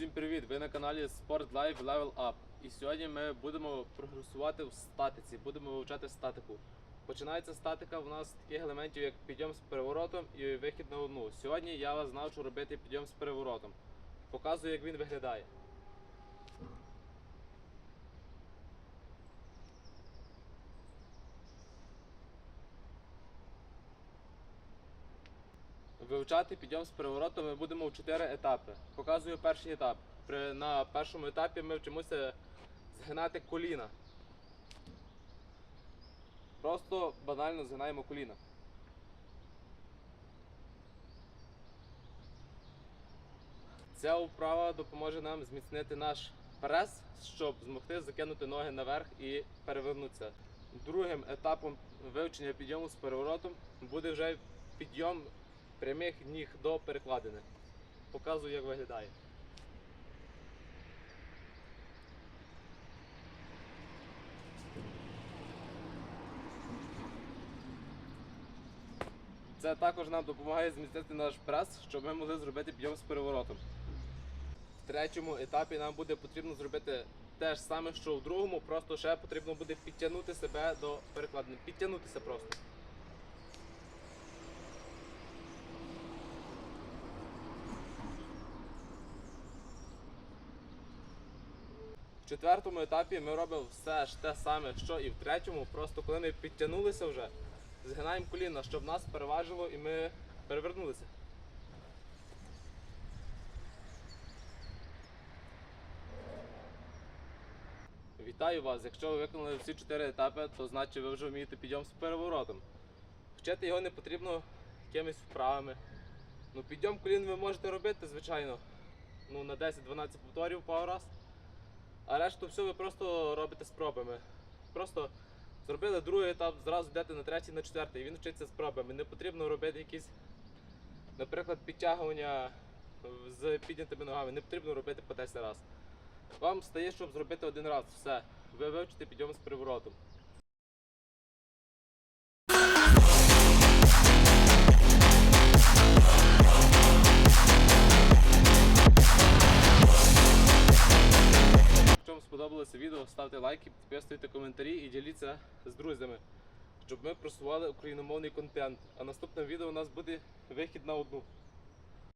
Всім привіт! Ви на каналі Sport Life Level Up. І сьогодні ми будемо прогресувати в статиці, будемо вивчати статику. Починається статика в нас з таких елементів, як підйом з переворотом і вихід на одну. Сьогодні я вас навчу робити підйом з переворотом. Показую, як він виглядає. Вивчати підйом з переворотом ми будемо в 4 етапи. Показую перший етап. При, на першому етапі ми вчимося згинати коліна. Просто банально згинаємо коліна. Ця вправа допоможе нам зміцнити наш прес, щоб змогти закинути ноги наверх і перевернутися. Другим етапом вивчення підйому з переворотом буде вже підйом прямих ніг до перекладини. Показую, як виглядає. Це також нам допомагає зміцнити наш прес, щоб ми могли зробити підйом з переворотом. В третьому етапі нам буде потрібно зробити те ж саме, що в другому, просто ще потрібно буде підтягнути себе до перекладини. Підтягнутися просто. В четвертому етапі ми робимо все ж те саме, що і в третьому. Просто коли ми підтягнулися вже, згинаємо коліна, щоб нас переважило і ми перевернулися. Вітаю вас! Якщо ви виконали всі чотири етапи, то значить ви вже вмієте підйом з переворотом. Вчити його не потрібно якимись вправами. Ну, підйом колін ви можете робити, звичайно, ну, на 10-12 повторів пару раз. А решту все ви просто робите спробами. Просто зробили другий етап, зразу йдете на третій, на четвертий. І він вчиться спробами. Не потрібно робити якісь, наприклад, підтягування з піднятими ногами. Не потрібно робити по 10 разів. Вам стає, щоб зробити один раз. Все. Ви вивчите підйом з приворотом. Сподобалося відео, ставте лайки, підписуйте коментарі і діліться з друзями, щоб ми просували україномовний контент. А наступне відео у нас буде вихід на одну.